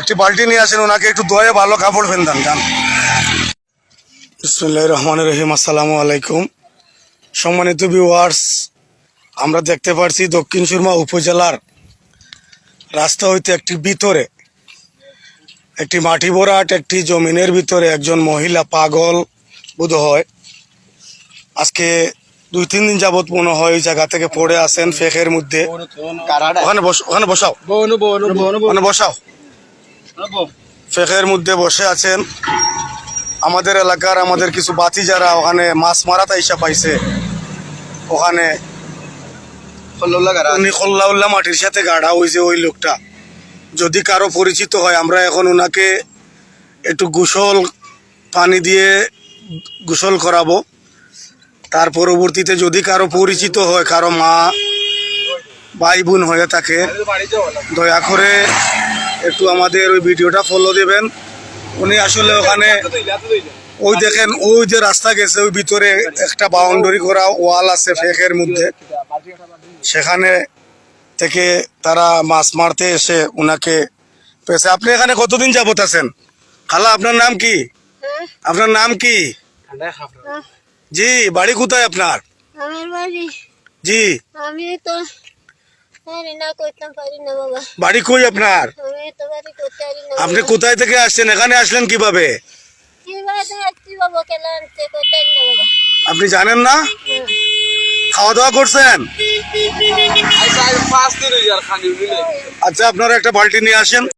একটি বালতি নিয়ে আসেন, ওনাকে একটু ধোয়ে ভালো কাপড় ফেলতাম যান। বিসমুল্লাহ রহমান রহিম, আসসালামু আলাইকুম। সম্মানিত ভিউয়ার্স আমরা দেখতে পারছি দক্ষিণ সুরমা উপজেলার রাস্তা হইতে একটি ভিতরে, একটি মাটি ভরাট, একটি জমিনের ভিতরে একজন মহিলা পাগল বোধ হয়। আজকে দুই তিন দিন যাবত মনে হয় ওই জায়গা থেকে পড়ে আসেন ফেকের মধ্যে। ওখানে বস ওখানে বসাও। ওখানে বসাও। ফেকের মধ্যে বসে আছেন। আমাদের এলাকার আমাদের কিছু বাতি যারা ওখানে মাছ মারাতে ইসা পাইছে ওখানে উনি খোল্লাউল্লা মাটির সাথে গাড়া হয়েছে ওই লোকটা। যদি কারও পরিচিত হয় আমরা এখন ওনাকে একটু গোসল পানি দিয়ে গোসল করাবো। তার পরবর্তীতে যদি কারও পরিচিত হয় কারও মা ভাই বোন হয়ে থাকে দয়া করে একটু আমাদের ওই ভিডিওটা ফলো দেবেন। উনি আসলে ওখানে ওই দেখেন ওই যে রাস্তা গেছে ওই ভিতরে একটা বাউন্ডারি করা ওয়াল আছে ফেকের মধ্যে। সেখানে থেকে তারা মাছ মারতে এসে ওনাকে পেয়েছে। আপনি এখানে কতদিন যাবত আছেন? খালা আপনার নাম কি? হ্যাঁ, আপনার নাম কি? জি বাড়ি কোথায় আপনার আমার বাড়ি জি আমি তো পারি না করতাম পারি না বাবা বাড়ি কই আপনার আমি তো বাড়ি করতে পারি না আপনি বাবা। কোথায় থেকে আসছেন এখানে আসলেন কিভাবে কি বাড়ি আসছি বাবা কেলা আনতে করতে পারি না বাবা আপনি জানেন না হ্যাঁ। খাওয়া দাওয়া করছেন পাঁচ দিন হয়ে যার খানি আচ্ছা আপনারা একটা বালতি নিয়ে আসেন